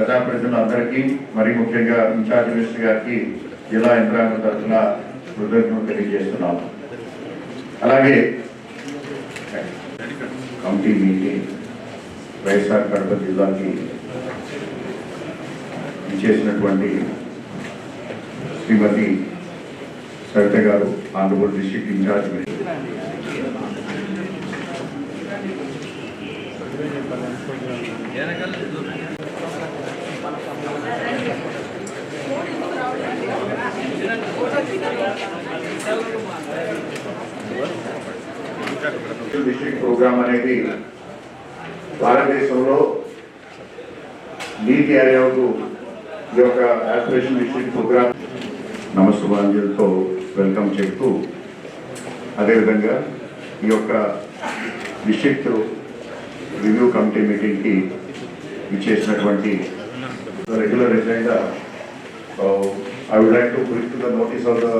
ప్రజాప్రతినిధులందరికీ మరి ముఖ్యంగా incharge minister గారికి జిల్లా యంత్రాంగం తరఫున కృతజ్ఞతలు తెలియజేస్తున్నాం. అలాగే కమిటీ మీటింగ్ వైఎస్ఆర్ కడప జిల్లాకి ఇచ్చేసినటువంటి Shrimati Savitha garu Andhra Pradesh district incharge minister district programme అనేది భారతదేశంలో నీతి ఆయోగ్ ఈ యొక్క ఆస్పిరేషన్ ఇన్స్టిట్యూట్ ప్రోగ్రామ్ నమస్కారాంజలితో వెల్కమ్ చెప్తూ అదేవిధంగా ఈ యొక్క డిస్ట్రిక్ట్ రివ్యూ కమిటీ మీటింగ్కి ఇచ్చేసినటువంటి regular agenda. I would like to put to the notice of the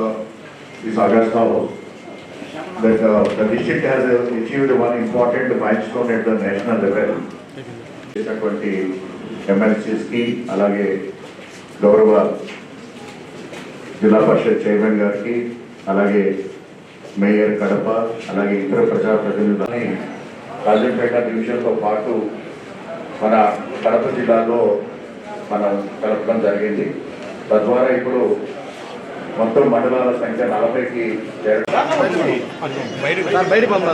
this August house that uh, the district has uh, achieved one important milestone at the national level. చేసినటువంటి ఎమ్మెల్సీస్కి అలాగే గౌరవ జిల్లా పరిషత్ chairman గారికి అలాగే mayor Kadapa అలాగే ఇతర ప్రజాప్రతినిధులని రాజంపేట డివిజన్తో పాటు మన కడప జిల్లాలో మనం కలపడం జరిగింది తద్వారా ఇప్పుడు మొత్తం మండలాల సంఖ్య నలభైకి చేరడం. సార్ బయటికి పంపరా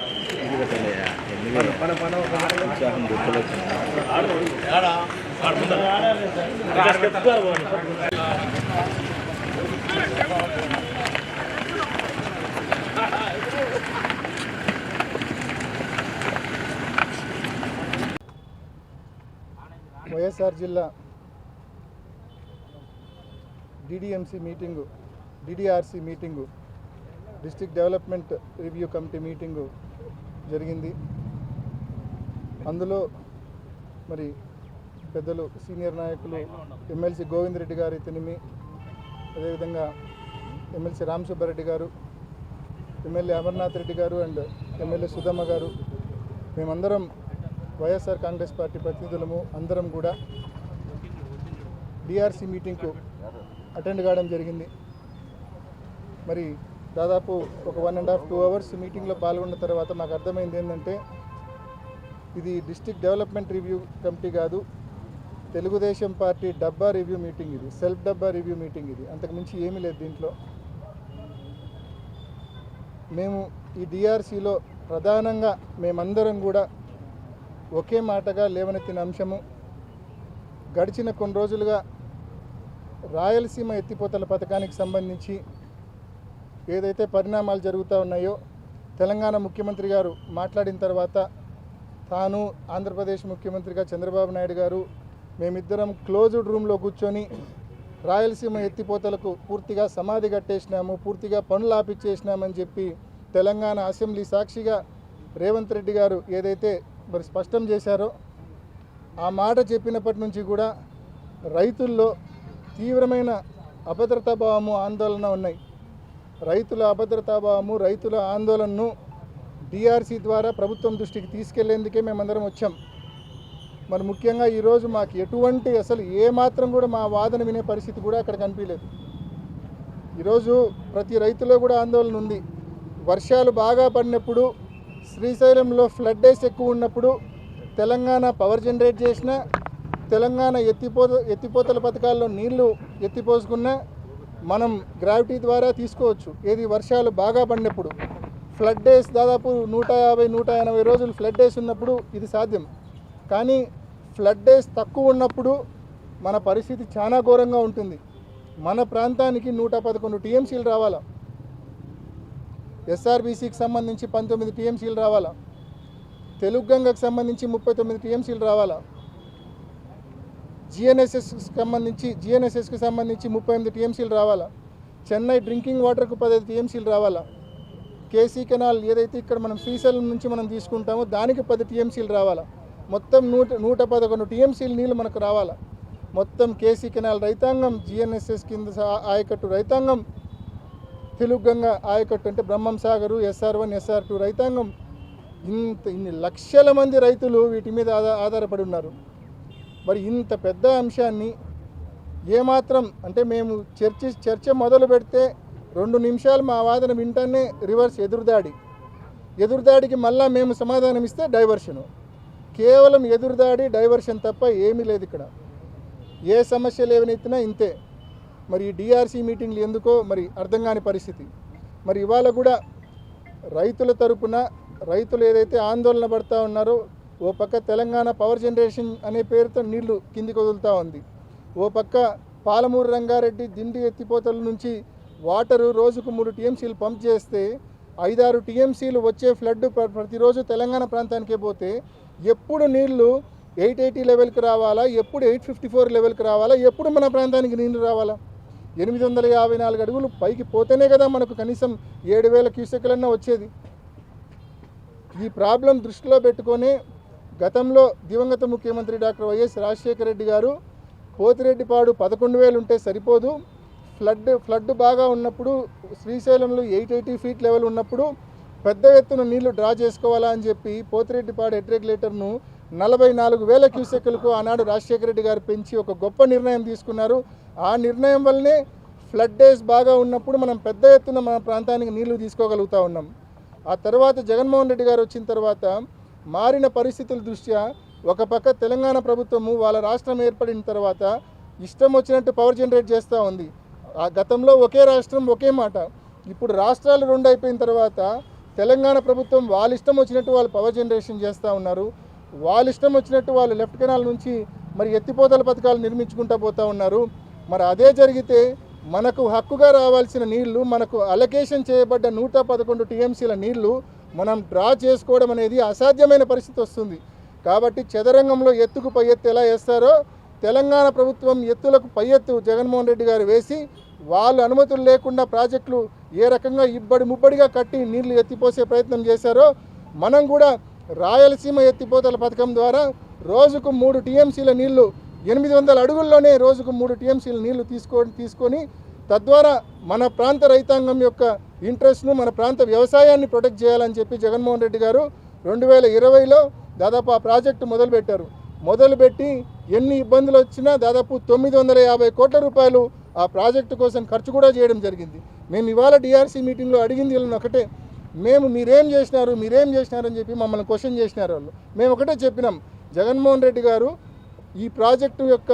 ఉత్సాహం ఛానల్ వైఎస్ఆర్ జిల్లా DDMC meeting DDRC meeting district development review committee meeting జరిగింది. అందులో మరి పెద్దలు సీనియర్ నాయకులు ఎమ్మెల్సీ గోవింద్ రెడ్డి గారి తినిమి అదేవిధంగా ఎమ్మెల్సీ రామ్ సుబ్బారెడ్డి గారు ఎమ్మెల్యే అమర్నాథ్ రెడ్డి గారు అండ్ ఎమ్మెల్యే సుధమ్మ గారు. మేమందరం వైఎస్ఆర్ కాంగ్రెస్ పార్టీ ప్రతినిధులము అందరం కూడా డిఆర్సీ మీటింగ్కు అటెండ్ కావడం జరిగింది. మరి దాదాపు ఒక one and half two hours మీటింగ్లో పాల్గొన్న తర్వాత మాకు అర్థమైంది ఏంటంటే ఇది డిస్టిక్ డెవలప్మెంట్ రివ్యూ కమిటీ కాదు. తెలుగుదేశం పార్టీ డబ్బా రివ్యూ మీటింగ్ ఇది. సెల్ఫ్ డబ్బా రివ్యూ మీటింగ్ ఇది. అంతకుమించి ఏమీ లేదు దీంట్లో. మేము ఈ డిఆర్సీలో ప్రధానంగా మేమందరం కూడా ఒకే మాటగా లేవనెత్తిన అంశము గడిచిన కొన్ని రోజులుగా రాయలసీమ ఎత్తిపోతల పథకానికి సంబంధించి ఏదైతే పరిణామాలు జరుగుతూ ఉన్నాయో తెలంగాణ ముఖ్యమంత్రి గారు మాట్లాడిన తర్వాత తాను ఆంధ్రప్రదేశ్ ముఖ్యమంత్రిగా చంద్రబాబు నాయుడు గారు మేమిద్దరం క్లోజ్డ్ రూమ్లో కూర్చొని రాయలసీమ ఎత్తిపోతలకు పూర్తిగా సమాధి కట్టేసినాము పూర్తిగా పనులు ఆపిచ్చేసినామని చెప్పి తెలంగాణ అసెంబ్లీ సాక్షిగా రేవంత్ రెడ్డి గారు ఏదైతే మరి స్పష్టం చేశారో ఆ మాట చెప్పినప్పటి నుంచి కూడా రైతుల్లో తీవ్రమైన అభద్రతాభావము ఆందోళన ఉన్నాయి. రైతుల అభద్రతాభావము రైతుల ఆందోళనను డిఆర్సీ ద్వారా ప్రభుత్వం దృష్టికి తీసుకెళ్ళేందుకే మేమందరం వచ్చాం. మరి ముఖ్యంగా ఈరోజు మాకు ఎటువంటి అసలు ఏ మాత్రం కూడా మా వాదన వినే పరిస్థితి కూడా అక్కడ కనిపించలేదు. ఈరోజు ప్రతి రైతులో కూడా ఆందోళన ఉంది. వర్షాలు బాగా పడినప్పుడు శ్రీశైలంలో ఫ్లడ్ డేస్ ఎక్కువ ఉన్నప్పుడు తెలంగాణ పవర్ జనరేట్ చేసిన తెలంగాణ ఎత్తిపోత ఎత్తిపోతల పథకాల్లో నీళ్ళు ఎత్తిపోసుకున్న మనం గ్రావిటీ ద్వారా తీసుకోవచ్చు. ఏది వర్షాలు బాగా పడినప్పుడు ఫ్లడ్ డేస్ దాదాపు నూట యాభై నూట ఎనభై రోజులు ఫ్లడ్ డేస్ ఉన్నప్పుడు ఇది సాధ్యం. కానీ ఫ్లడ్ డేస్ తక్కువ ఉన్నప్పుడు మన పరిస్థితి చాలా ఘోరంగా ఉంటుంది. మన ప్రాంతానికి నూట పదకొండు టీఎంసీలు రావాలా? ఎస్ఆర్బీసీకి సంబంధించి పంతొమ్మిది టీఎంసీలు రావాలా? తెలుగు గంగకు సంబంధించి ముప్పై తొమ్మిది టీఎంసీలు రావాలా? జిఎన్ఎస్ఎస్కి సంబంధించి జిఎన్ఎస్ఎస్కి సంబంధించి ముప్పై ఎనిమిది టీఎంసీలు రావాలా? చెన్నై డ్రింకింగ్ వాటర్కు పదహైదు టీఎంసీలు రావాలా? కేసీ కెనాల్ ఏదైతే ఇక్కడ మనం శ్రీశైలం నుంచి మనం తీసుకుంటామో దానికి పది టీఎంసీలు రావాలా. మొత్తం నూట నూట పదకొండు టీఎంసీలు నీళ్ళు మనకు రావాలా. మొత్తం కేసీ కెనాల్ రైతాంగం జిఎన్ఎస్ఎస్ కింద ఆయకట్టు రైతాంగం తెలుగు గంగ ఆయకట్టు అంటే Brahmam Sagar SR one SR two రైతాంగం. ఇంత ఇన్ని లక్షల మంది రైతులు వీటి మీద ఆధార ఆధారపడి ఉన్నారు. మరి ఇంత పెద్ద అంశాన్ని ఏమాత్రం అంటే మేము చర్చి చర్చ మొదలు పెడితే రెండు నిమిషాలు మా వాదన వింటానే రివర్స్ ఎదురుదాడి ఎదురుదాడికి మళ్ళా మేము సమాధానం ఇస్తే డైవర్షను. కేవలం ఎదురుదాడి డైవర్షన్ తప్ప ఏమీ లేదు ఇక్కడ. ఏ సమస్య లేవనెత్తినా ఇంతే. మరి ఈ డిఆర్సీ మీటింగ్లు ఎందుకో మరి అర్థం కాని పరిస్థితి. మరి ఇవాళ కూడా రైతుల తరపున రైతులు ఏదైతే ఆందోళన పడుతూ ఉన్నారో ఓ పక్క తెలంగాణ పవర్ జనరేషన్ అనే పేరుతో నీళ్ళు కిందికి వదులుతూ ఉంది. ఓ పక్క పాలమూరు రంగారెడ్డి దిండి ఎత్తిపోతల నుంచి వాటరు రోజుకు మూడు టీఎంసీలు పంప్ చేస్తే ఐదారు టీఎంసీలు వచ్చే ఫ్లడ్ ప్ర- ప్రతిరోజు తెలంగాణ ప్రాంతానికే పోతే ఎప్పుడు నీళ్ళు ఎయిట్ ఎయిటీ లెవెల్కి రావాలా? ఎప్పుడు ఎయిట్ ఫిఫ్టీ ఫోర్ లెవెల్కి రావాలా? ఎప్పుడు మన ప్రాంతానికి నీళ్ళు రావాలా? ఎనిమిది వందల యాభై నాలుగు అడుగులు పైకి పోతేనే కదా మనకు కనీసం ఏడు వేల క్యూసెక్లన్నా వచ్చేది. ఈ ప్రాబ్లం దృష్టిలో పెట్టుకొని గతంలో దివంగత ముఖ్యమంత్రి డాక్టర్ వైఎస్ రాజశేఖర రెడ్డి గారు పోతిరెడ్డిపాడు పదకొండు వేలు ఉంటే సరిపోదు. ఫ్లడ్ ఫ్లడ్ బాగా ఉన్నప్పుడు శ్రీశైలంలో ఎయిట్ ఎయిటీ ఫీట్ లెవెల్ ఉన్నప్పుడు పెద్ద ఎత్తున నీళ్ళు డ్రా చేసుకోవాలా అని చెప్పి పోతిరెడ్డిపాడు హెడ్ రెగ్యులేటర్ను నలభై నాలుగు వేల క్యూసెక్లకు ఆనాడు రాజశేఖర రెడ్డి గారు పెంచి ఒక గొప్ప నిర్ణయం తీసుకున్నారు. ఆ నిర్ణయం వల్లనే ఫ్లడ్ డేస్ బాగా ఉన్నప్పుడు మనం పెద్ద ఎత్తున మన ప్రాంతానికి నీళ్ళు తీసుకోగలుగుతా ఉన్నాం. ఆ తర్వాత జగన్మోహన్ రెడ్డి గారు వచ్చిన తర్వాత మారిన పరిస్థితుల దృష్ట్యా ఒక పక్క తెలంగాణ ప్రభుత్వము వాళ్ళ రాష్ట్రం ఏర్పడిన తర్వాత ఇష్టం వచ్చినట్టు పవర్ జనరేట్ చేస్తూ ఉంది. ఆ గతంలో ఒకే రాష్ట్రం ఒకే మాట. ఇప్పుడు రాష్ట్రాలు రెండు అయిపోయిన తర్వాత తెలంగాణ ప్రభుత్వం వాళ్ళ ఇష్టం వచ్చినట్టు వాళ్ళు పవర్ జనరేషన్ చేస్తూ ఉన్నారు. వాళ్ళ ఇష్టం వచ్చినట్టు వాళ్ళు లెఫ్ట్ కెనాల్ నుంచి మరి ఎత్తిపోతల పథకాలు నిర్మించుకుంటూ పోతూ ఉన్నారు. మరి అదే జరిగితే మనకు హక్కుగా రావాల్సిన నీళ్ళు మనకు అలొకేషన్ చేయబడ్డ నూట పదకొండు టీఎంసీల నీళ్ళు మనం డ్రా చేసుకోవడం అనేది అసాధ్యమైన పరిస్థితి వస్తుంది. కాబట్టి చదరంగంలో ఎత్తుకు పై ఎత్తు ఎలా వేస్తారో తెలంగాణ ప్రభుత్వం ఎత్తులకు పై ఎత్తు జగన్మోహన్ రెడ్డి గారు వేసి వాళ్ళు అనుమతులు లేకుండా ప్రాజెక్టులు ఏ రకంగా ఇబ్బడి ముబ్బడిగా కట్టి నీళ్ళు ఎత్తిపోసే ప్రయత్నం చేశారో మనం కూడా రాయలసీమ ఎత్తిపోతల పథకం ద్వారా రోజుకు మూడు టీఎంసీల నీళ్ళు ఎనిమిది వందల అడుగుల్లోనే రోజుకు మూడు టీఎంసీల నీళ్ళు తీసుకొని తీసుకొని తద్వారా మన ప్రాంత రైతాంగం యొక్క ఇంట్రెస్ట్ను మన ప్రాంత వ్యవసాయాన్ని ప్రొటెక్ట్ చేయాలని చెప్పి జగన్మోహన్ రెడ్డి గారు రెండు వేల ఇరవైలో దాదాపు ఆ ప్రాజెక్టు మొదలుపెట్టారు. మొదలుపెట్టి ఎన్ని ఇబ్బందులు వచ్చినా దాదాపు తొమ్మిది వందల యాభై కోట్ల రూపాయలు ఆ ప్రాజెక్టు కోసం ఖర్చు కూడా చేయడం జరిగింది. మేము ఇవాళ డిఆర్సీ మీటింగ్లో అడిగింది వీళ్ళని ఒకటే మేము మీరేం చేసినారు మీరేం చేసినారని చెప్పి మమ్మల్ని క్వశ్చన్ చేసినారు వాళ్ళు. మేము ఒకటే చెప్పినాం జగన్మోహన్ రెడ్డి గారు ఈ ప్రాజెక్టు యొక్క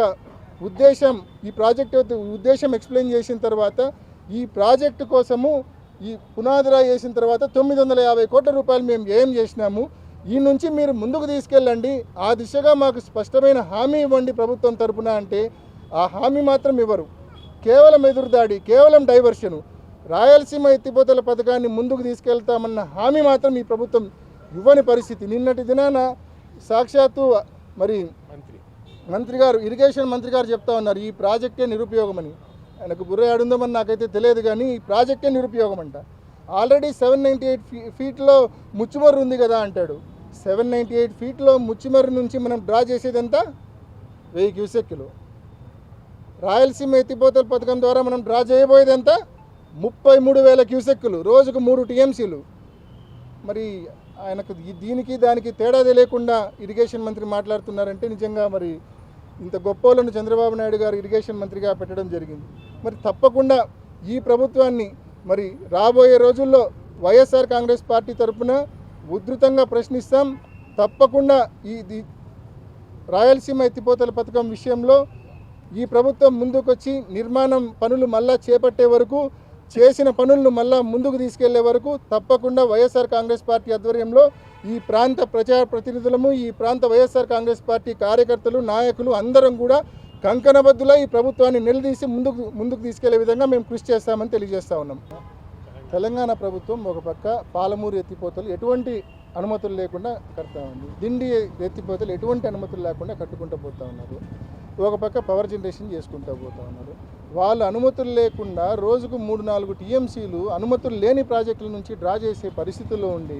ఉద్దేశం ఈ ప్రాజెక్ట్ ఉద్దేశం ఎక్స్ప్లెయిన్ చేసిన తర్వాత ఈ ప్రాజెక్టు కోసము ఈ పునాదిరా చేసిన తర్వాత తొమ్మిది వందల యాభై కోట్ల రూపాయలు మేము ఏం చేసినాము ఈ నుంచి మీరు ముందుకు తీసుకెళ్ళండి. ఆ దిశగా మాకు స్పష్టమైన హామీ ఇవ్వండి ప్రభుత్వం తరపున అంటే ఆ హామీ మాత్రం ఇవ్వరు. కేవలం ఎదురుదాడి కేవలం డైవర్షను. రాయలసీమ ఎత్తిపోతల పథకాన్ని ముందుకు తీసుకెళ్తామన్న హామీ మాత్రం ఈ ప్రభుత్వం ఇవ్వని పరిస్థితి. నిన్నటి దినాన సాక్షాత్తు మరి మంత్రి. మంత్రి గారు ఇరిగేషన్ మంత్రి గారు చెప్తా ఉన్నారు ఈ ప్రాజెక్టే నిరుపయోగమని. ఆయనకు బుర్ర ఆడుందామని నాకైతే తెలియదు కానీ ఈ ప్రాజెక్టే నిరుపయోగం అంట ఆల్రెడీ సెవెన్ నైంటీ ఎయిట్ ఫీ ఫీట్లో ముచ్చుమర్రు ఉంది కదా అంటాడు. సెవెన్ నైంటీ ఎయిట్ ఫీట్లో ముచ్చుమర్రు నుంచి మనం డ్రా చేసేది ఎంత వెయ్యి క్యూసెక్లు రాయలసీమ ఎత్తిపోతల పథకం ద్వారా మనం డ్రా చేయబోయేది ఎంత ముప్పై మూడు వేల క్యూసెక్కులు. రోజుకు మూడు టీఎంసీలు. మరి ఆయనకు దీనికి దానికి తేడా తెలియకుండా ఇరిగేషన్ మంత్రి మాట్లాడుతున్నారంటే నిజంగా మరి ఇంత గొప్పోళ్ళను చంద్రబాబు నాయుడు గారు ఇరిగేషన్ మంత్రిగా పెట్టడం జరిగింది. మరి తప్పకుండా ఈ ప్రభుత్వాన్ని మరి రాబోయే రోజుల్లో వైఎస్ఆర్ కాంగ్రెస్ పార్టీ తరఫున ఉధృతంగా ప్రశ్నిస్తాం. తప్పకుండా ఈ రాయలసీమ ఎత్తిపోతల పథకం విషయంలో ఈ ప్రభుత్వం ముందుకొచ్చి నిర్మాణం పనులు మళ్ళా చేపట్టే వరకు చేసిన పనులను మళ్ళా ముందుకు తీసుకెళ్ళే వరకు తప్పకుండా వైఎస్ఆర్ కాంగ్రెస్ పార్టీ ఆధ్వర్యంలో ఈ ప్రాంత ప్రజా ప్రతినిధులము ఈ ప్రాంత వైఎస్ఆర్ కాంగ్రెస్ పార్టీ కార్యకర్తలు నాయకులు అందరం కూడా కంకణబద్దులో ఈ ప్రభుత్వాన్ని నిలదీసి ముందుకు ముందుకు తీసుకెళ్ళే విధంగా మేము కృషి చేస్తామని తెలియజేస్తా ఉన్నాం. తెలంగాణ ప్రభుత్వం ఒక పక్క పాలమూరు ఎత్తిపోతలు ఎటువంటి అనుమతులు లేకుండా కడతా ఉంది. దిండి ఎత్తిపోతలు ఎటువంటి అనుమతులు లేకుండా కట్టుకుంటూ పోతా ఉన్నారు. ఒక పక్క పవర్ జనరేషన్ చేసుకుంటూ పోతా ఉన్నారు. వాళ్ళు అనుమతులు లేకుండా రోజుకు మూడు నాలుగు టీఎంసీలు అనుమతులు లేని ప్రాజెక్టుల నుంచి డ్రా చేసే పరిస్థితుల్లో ఉండి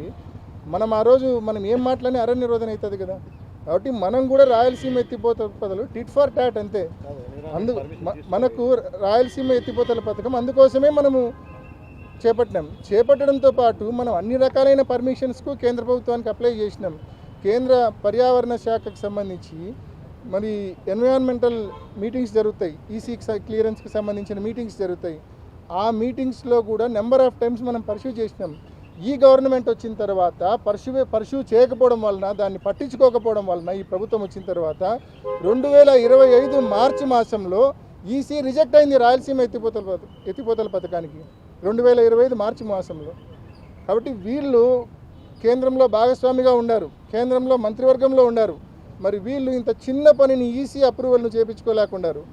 మనం ఆ రోజు మనం ఏం మాట్లాడినా అరణ్య నిరోధన అవుతుంది కదా. కాబట్టి మనం కూడా రాయలసీమ ఎత్తిపోతల బదులు టిట్ ఫర్ టాట్ అంతే. అందు మనకు రాయలసీమ ఎత్తిపోతల పథకం అందుకోసమే మనము చేపట్టినాం. చేపట్టడంతో పాటు మనం అన్ని రకాలైన పర్మిషన్స్కు కేంద్ర ప్రభుత్వానికి అప్లై చేసినాం. కేంద్ర పర్యావరణ శాఖకు సంబంధించి మరి ఎన్విరాన్మెంటల్ మీటింగ్స్ జరుగుతాయి. ఈసీ క్లియరెన్స్కి సంబంధించిన మీటింగ్స్ జరుగుతాయి. ఆ మీటింగ్స్లో కూడా నెంబర్ ఆఫ్ టైమ్స్ మనం పర్సూ చేసినాం. ఈ గవర్నమెంట్ వచ్చిన తర్వాత పర్సూ పర్సూ చేయకపోవడం వలన దాన్ని పట్టించుకోకపోవడం వలన ఈ ప్రభుత్వం వచ్చిన తర్వాత రెండు వేల ఇరవై ఐదు మార్చి మాసంలో ఈసీ రిజెక్ట్ అయింది రాయలసీమ ఎత్తిపోతల ఎత్తిపోతల పథకానికి. రెండు వేల ఇరవై ఐదు మార్చి మాసంలో. కాబట్టి వీళ్ళు కేంద్రంలో భాగస్వామిగా ఉన్నారు కేంద్రంలో మంత్రివర్గంలో ఉన్నారు మరి వీళ్ళు ఇంత చిన్న పనిని ఈసీ అప్రూవల్ను చేపించుకోలేకున్నారు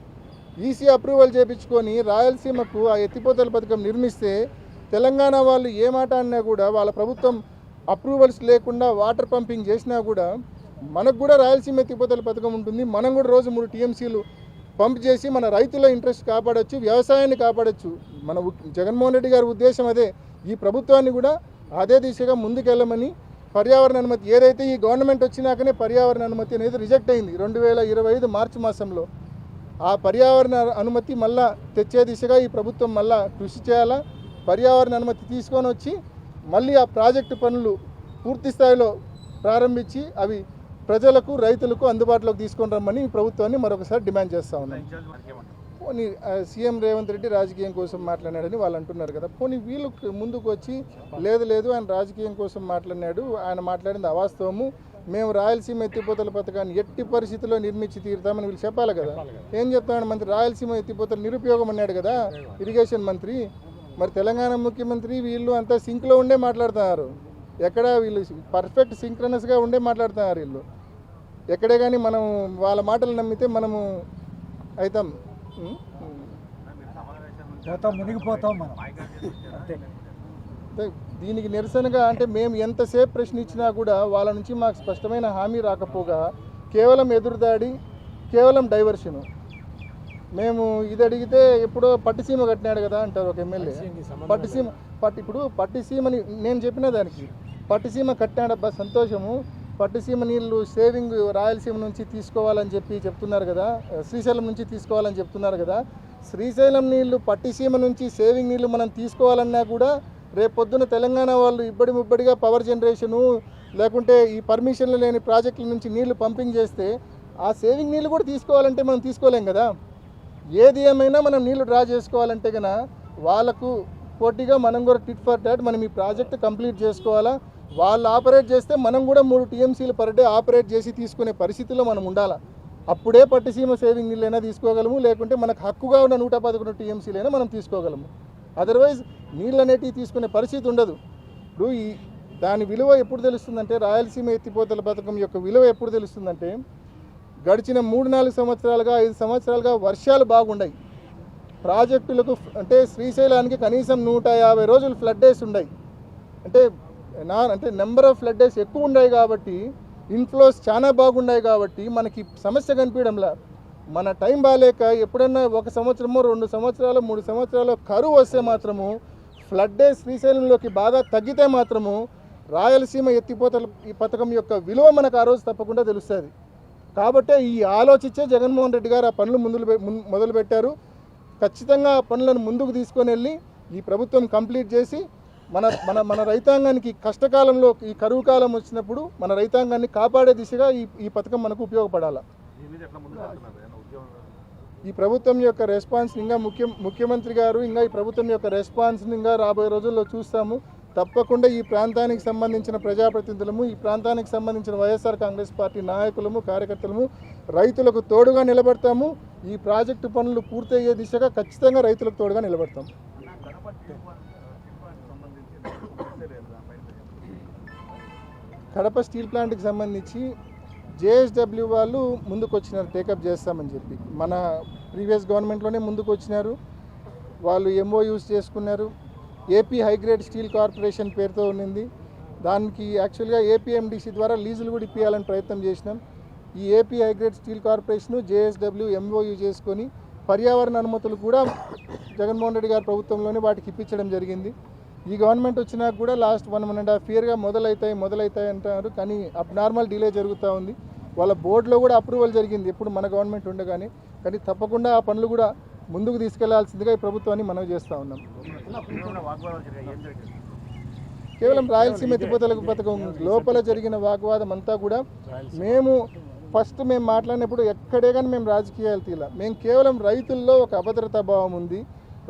ఈసీ అప్రూవల్ చేపించుకొని రాయలసీమకు ఆ ఎత్తిపోతల పథకం నిర్మిస్తే తెలంగాణ వాళ్ళు ఏ మాట అన్నా కూడా వాళ్ళ ప్రభుత్వం అప్రూవల్స్ లేకుండా వాటర్ పంపింగ్ చేసినా కూడా మనకు కూడా రాయలసీమ ఎత్తిపోతల పథకం ఉంటుంది. మనం కూడా రోజు మూడు టీఎంసీలు పంప్ చేసి మన రైతుల ఇంట్రెస్ట్ కాపాడొచ్చు వ్యవసాయాన్ని కాపాడొచ్చు. మన ఉ- జగన్మోహన్ రెడ్డి గారి ఉద్దేశం అదే. ఈ ప్రభుత్వాన్ని కూడా అదే దిశగా ముందుకెళ్ళమని పర్యావరణ అనుమతి ఏదైతే ఈ గవర్నమెంట్ వచ్చినాకనే పర్యావరణ అనుమతి అనేది రిజెక్ట్ అయింది రెండు వేల ఇరవై ఐదు మార్చి మాసంలో. ఆ పర్యావరణ అనుమతి మళ్ళా తెచ్చే దిశగా ఈ ప్రభుత్వం మళ్ళా కృషి చేయాలా? పర్యావరణ అనుమతి తీసుకొని వచ్చి మళ్ళీ ఆ ప్రాజెక్టు పనులు పూర్తి స్థాయిలో ప్రారంభించి అవి ప్రజలకు రైతులకు అందుబాటులోకి తీసుకొని రమ్మని ప్రభుత్వాన్ని మరొకసారి డిమాండ్ చేస్తా ఉన్నాం. పోనీ సీఎం రేవంత్ రెడ్డి రాజకీయం కోసం మాట్లాడాడని వాళ్ళు అంటున్నారు కదా. పోనీ వీళ్ళు ముందుకు వచ్చి లేదు లేదు ఆయన రాజకీయం కోసం మాట్లాడినాడు ఆయన మాట్లాడింది అవాస్తవము. మేము రాయలసీమ ఎత్తిపోతల పథకాన్ని ఎట్టి పరిస్థితుల్లో నిర్మించి తీరుతామని వీళ్ళు చెప్పాలి కదా. ఏం చెప్తామని మంత్రి? రాయలసీమ ఎత్తిపోతలు నిరుపయోగం అన్నాడు కదా ఇరిగేషన్ మంత్రి. మరి తెలంగాణ ముఖ్యమంత్రి వీళ్ళు అంతా సింక్లో ఉండే మాట్లాడుతున్నారు. ఎక్కడ వీళ్ళు పర్ఫెక్ట్ సింక్రనస్గా ఉండే మాట్లాడుతున్నారు వీళ్ళు. ఎక్కడే కానీ మనం వాళ్ళ మాటలు నమ్మితే మనము అవుతాం? పోతాం మునిగిపోతాం మనం. అంతే. దీనికి నిరసనగా అంటే మేము ఎంతసేపు ప్రశ్నించినా కూడా వాళ్ళ నుంచి మాకు స్పష్టమైన హామీ రాకపోగా కేవలం ఎదురుదాడి కేవలం డైవర్షను. మేము ఇది అడిగితే ఎప్పుడో పట్టిసీమ కట్టినాడు కదా అంటారు ఒక ఎమ్మెల్యే. పట్టిసీమ పట్టి ఇప్పుడు పట్టిసీమని నేను చెప్పిన దానికి. పట్టిసీమ కట్టినాడబ్బా సంతోషము. పట్టిసీమ నీళ్ళు సేవింగ్ రాయలసీమ నుంచి తీసుకోవాలని చెప్పి చెప్తున్నారు కదా. శ్రీశైలం నుంచి తీసుకోవాలని చెప్తున్నారు కదా. శ్రీశైలం నీళ్ళు పట్టిసీమ నుంచి సేవింగ్ నీళ్ళు మనం తీసుకోవాలన్నా కూడా రేపు పొద్దున తెలంగాణ వాళ్ళు ఇబ్బడి ముబ్బడిగా పవర్ జనరేషను లేకుంటే ఈ పర్మిషన్లు లేని ప్రాజెక్టుల నుంచి నీళ్ళు పంపింగ్ చేస్తే ఆ సేవింగ్ నీళ్ళు కూడా తీసుకోవాలంటే మనం తీసుకోలేం కదా. ఏది ఏమైనా మనం నీళ్ళు డ్రా చేసుకోవాలంటే కన వాళ్ళకు పోటీగా మనం కూడా టిట్ ఫర్ టాట్ మనం ఈ ప్రాజెక్ట్ కంప్లీట్ చేసుకోవాలా? వాళ్ళు ఆపరేట్ చేస్తే మనం కూడా మూడు టీఎంసీలు పర్ డే ఆపరేట్ చేసి తీసుకునే పరిస్థితిలో మనం ఉండాలా? అప్పుడే పట్టిసీమ సేవింగ్ నీళ్ళైనా తీసుకోగలము లేకుంటే మనకు హక్కుగా ఉన్న నూట పదకొండు టీఎంసీలైనా మనం తీసుకోగలము. అదర్వైజ్ నీళ్ళు అనేటివి తీసుకునే పరిస్థితి ఉండదు. ఇప్పుడు ఈ దాని విలువ ఎప్పుడు తెలుస్తుందంటే రాయలసీమ ఎత్తిపోతల పథకం యొక్క విలువ ఎప్పుడు తెలుస్తుందంటే గడిచిన మూడు నాలుగు సంవత్సరాలుగా ఐదు సంవత్సరాలుగా వర్షాలు బాగుండయి. ప్రాజెక్టులకు అంటే శ్రీశైలానికి కనీసం నూట యాభై రోజులు ఫ్లడ్ డేస్ ఉన్నాయి అంటే నా అంటే నెంబర్ ఆఫ్ ఫ్లడ్ డేస్ ఎక్కువ ఉన్నాయి కాబట్టి ఇన్ఫ్లోస్ చాలా బాగున్నాయి కాబట్టి మనకి సమస్య కనిపించడంలా. మన టైం బాగాలేక ఎప్పుడన్నా ఒక సంవత్సరమో రెండు సంవత్సరాలు మూడు సంవత్సరాలు కరువు వస్తే మాత్రము ఫ్లడ్ డేస్ శ్రీశైలంలోకి బాగా తగ్గితే మాత్రము రాయలసీమ ఎత్తిపోతల ఈ పథకం యొక్క విలువ మనకు ఆ రోజు తప్పకుండా తెలుస్తుంది. కాబట్టే ఈ ఆలోచించే జగన్మోహన్ రెడ్డి గారు ఆ పనులు ముందు మొదలుపెట్టారు. ఖచ్చితంగా ఆ పనులను ముందుకు తీసుకొని వెళ్ళి ఈ ప్రభుత్వం కంప్లీట్ చేసి మన మన మన రైతాంగానికి కష్టకాలంలో ఈ కరువు కాలం వచ్చినప్పుడు మన రైతాంగాన్ని కాపాడే దిశగా ఈ ఈ పథకం మనకు ఉపయోగపడాలి. ఈ ప్రభుత్వం యొక్క రెస్పాన్స్ ఇంకా ముఖ్య ముఖ్యమంత్రి గారు ఇంకా ఈ ప్రభుత్వం యొక్క రెస్పాన్స్ ఇంకా రాబోయే రోజుల్లో చూస్తాము. తప్పకుండా ఈ ప్రాంతానికి సంబంధించిన ప్రజాప్రతినిధులము ఈ ప్రాంతానికి సంబంధించిన వైఎస్ఆర్ కాంగ్రెస్ పార్టీ నాయకులము కార్యకర్తలము రైతులకు తోడుగా నిలబడతాము. ఈ ప్రాజెక్టు పనులు పూర్తయ్యే దిశగా ఖచ్చితంగా రైతులకు తోడుగా నిలబడతాం. కడప స్టీల్ ప్లాంట్కి సంబంధించి జేఎస్డబ్ల్యూ వాళ్ళు ముందుకు వచ్చినారు టేకప్ చేస్తామని చెప్పి. మన ప్రీవియస్ గవర్నమెంట్లోనే ముందుకు వచ్చినారు వాళ్ళు ఎంఓ యూస్ చేసుకున్నారు. AP high grade steel corporation పేరుతో ఉండింది దానికి యాక్చువల్గా ఏపీఎండిసి ద్వారా లీజులు కూడా ఇప్పించాలని ప్రయత్నం చేసినాం. ఈ AP high grade steel corporation JSW MOU చేసుకొని పర్యావరణ అనుమతులు కూడా జగన్మోహన్ రెడ్డి గారి ప్రభుత్వంలోనే వాటికి ఇప్పించడం జరిగింది. ఈ గవర్నమెంట్ వచ్చినాక కూడా last one one and half ఇయర్గా మొదలవుతాయి మొదలవుతాయి అంటారు కానీ అప్ నార్మల్ డిలే జరుగుతూ ఉంది. వాళ్ళ బోర్డులో కూడా అప్రూవల్ జరిగింది. ఎప్పుడు మన గవర్నమెంట్ ఉండగానే. కానీ తప్పకుండా ఆ పనులు కూడా ముందుకు తీసుకెళ్ళాల్సిందిగా ఈ ప్రభుత్వాన్ని మనం చేస్తూ ఉన్నాం. కేవలం రాయలసీమ ఎత్తిపోతల పథకం లోపల జరిగిన వాగ్వాదం అంతా కూడా మేము ఫస్ట్ మేము మాట్లాడినప్పుడు ఎక్కడే కానీ మేము రాజకీయాలు తీల. మేము కేవలం రైతుల్లో ఒక అభద్రతా భావం ఉంది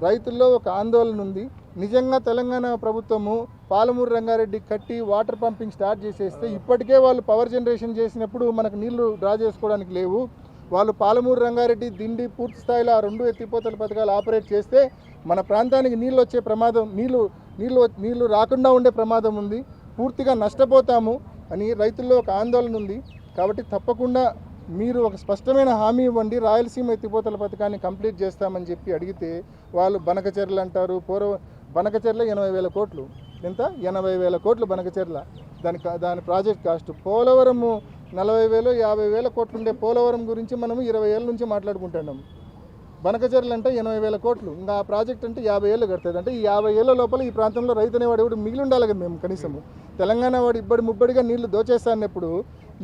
రైతుల్లో ఒక ఆందోళన ఉంది. నిజంగా తెలంగాణ ప్రభుత్వము పాలమూరు రంగారెడ్డి కట్టి వాటర్ పంపింగ్ స్టార్ట్ చేసేస్తే ఇప్పటికే వాళ్ళు పవర్ జనరేషన్ చేసినప్పుడు మనకు నీళ్ళు డ్రా చేసుకోవడానికి లేవు. వాళ్ళు పాలమూరు రంగారెడ్డి దిండి పూర్తి స్థాయిలో ఆ రెండు ఎత్తిపోతల పథకాలు ఆపరేట్ చేస్తే మన ప్రాంతానికి నీళ్ళు వచ్చే ప్రమాదం నీళ్ళు నీళ్ళు నీళ్ళు రాకుండా ఉండే ప్రమాదం ఉంది. పూర్తిగా నష్టపోతాము అని రైతుల్లో ఒక ఆందోళన ఉంది. కాబట్టి తప్పకుండా మీరు ఒక స్పష్టమైన హామీ ఇవ్వండి. రాయలసీమ ఎత్తిపోతల పథకాన్ని కంప్లీట్ చేస్తామని చెప్పి అడిగితే వాళ్ళు బనకచెర్లు అంటారు. పూర్వ బనకచెర్ల ఎనభై వేల కోట్లు. ఎంత? ఎనభై వేల కోట్లు బనకచెర్ల దాని కా- దాని ప్రాజెక్ట్ కాస్ట్. పోలవరము నలభై వేలు యాభై వేల కోట్లు ఉండే పోలవరం గురించి మనం ఇరవై ఏళ్ళ నుంచి మాట్లాడుకుంటున్నాం. బనకచర్లు అంటే ఎనభై వేల కోట్లు. ఇంకా ఆ ప్రాజెక్ట్ అంటే యాభై ఏళ్ళు కడుతుంది. అంటే ఈ యాభై ఏళ్ళ లోపల ఈ ప్రాంతంలో రైతు అనేవాడు ఎవడు మిగిలి ఉండాలి కదా మేము కనీసము. తెలంగాణ వాడు ఇబ్బడి ముబ్బడిగా నీళ్ళు దోచేస్తానప్పుడు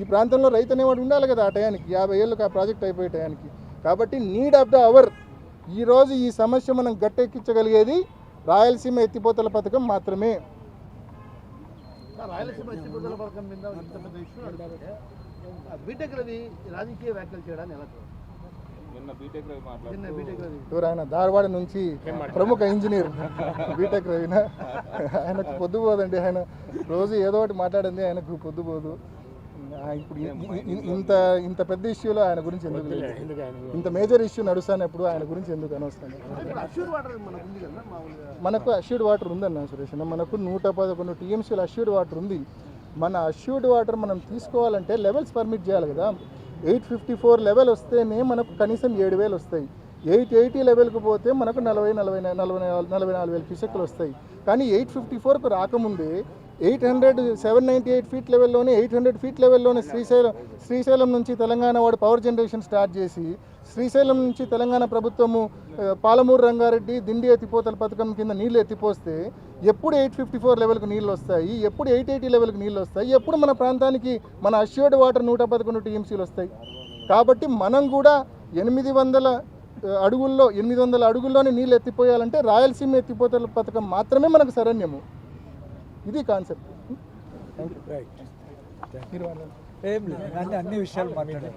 ఈ ప్రాంతంలో రైతు అనేవాడు ఉండాలి కదా ఆ టయానికి. యాభై ఏళ్ళకి ఆ ప్రాజెక్ట్ అయిపోయే టయానికి. కాబట్టి నీడ్ ఆఫ్ ద అవర్. ఈరోజు ఈ సమస్య మనం గట్టెక్కించగలిగేది రాయలసీమ ఎత్తిపోతల పథకం మాత్రమే. రాయలసీమ ఎత్తిపోతల పథకం మీద బీటెక్ రవి రాజకీయ వ్యాఖ్యలు చేయడాన్ని ఎలా చూడాలి? నిన్న బీటెక్ రవి ఎవరు ఆయన? ధారవాడ నుంచి ప్రముఖ ఇంజనీర్ బీటెక్ రవిన ఆయనకు పొద్దుపోదండి ఆయన రోజు ఏదో ఒకటి మాట్లాడింది ఆయనకు పొద్దుపోదు ఇప్పుడు ఇంత ఇంత పెద్ద ఇష్యూలో ఆయన గురించి ఎందుకు లేదు? ఇంత మేజర్ ఇష్యూ నడుస్తున్నప్పుడు ఆయన గురించి ఎందుకు అనవసరం? అష్యూర్ వాటర్ మనకు అష్యూర్డ్ వాటర్ ఉందన్న సురేష్ మనకు నూట పదకొండు టీఎంసీలు అష్యూర్డ్ వాటర్ ఉంది. మన అష్యూర్డ్ వాటర్ మనం తీసుకోవాలంటే లెవెల్స్ పర్మిట్ చేయాలి కదా. ఎయిట్ ఫిఫ్టీ ఫోర్ లెవెల్ వస్తేనే మనకు కనీసం ఏడు వేలు వస్తాయి. ఎయిట్ ఎయిటీ లెవెల్కి పోతే మనకు నలభై నలభై నలభై నలభై నాలుగు వేల క్యూసెక్లు వస్తాయి. కానీ ఎయిట్ ఫిఫ్టీ ఫోర్కు రాకముందే eight hundred seven ninety eight feet లెవెల్లోనే eight hundred feet లెవెల్లోనే శ్రీశైలం శ్రీశైలం నుంచి తెలంగాణ వాడు పవర్ జనరేషన్ స్టార్ట్ చేసి శ్రీశైలం నుంచి తెలంగాణ ప్రభుత్వము పాలమూరు రంగారెడ్డి దిండి ఎత్తిపోతల పథకం కింద నీళ్ళు ఎత్తిపోస్తే ఎప్పుడు ఎయిట్ ఫిఫ్టీ ఫోర్ లెవెల్కి నీళ్ళు వస్తాయి ఎప్పుడు ఎయిట్ ఎయిటీ లెవెల్కి నీళ్ళు వస్తాయి ఎప్పుడు మన ప్రాంతానికి మన అష్యూర్డ్ వాటర్ నూట పదకొండు టీఎంసీలు వస్తాయి. కాబట్టి మనం కూడా ఎనిమిది వందల అడుగుల్లో ఎనిమిది వందల అడుగుల్లోనే నీళ్ళు ఎత్తిపోయాలంటే రాయలసీమ ఎత్తిపోతల పథకం మాత్రమే మనకు శరణ్యము. ఇది కాన్సెప్ట్. థ్యాంక్ యూ మీరు లేదు. అన్ని అన్ని విషయాలు మాట్లాడారు.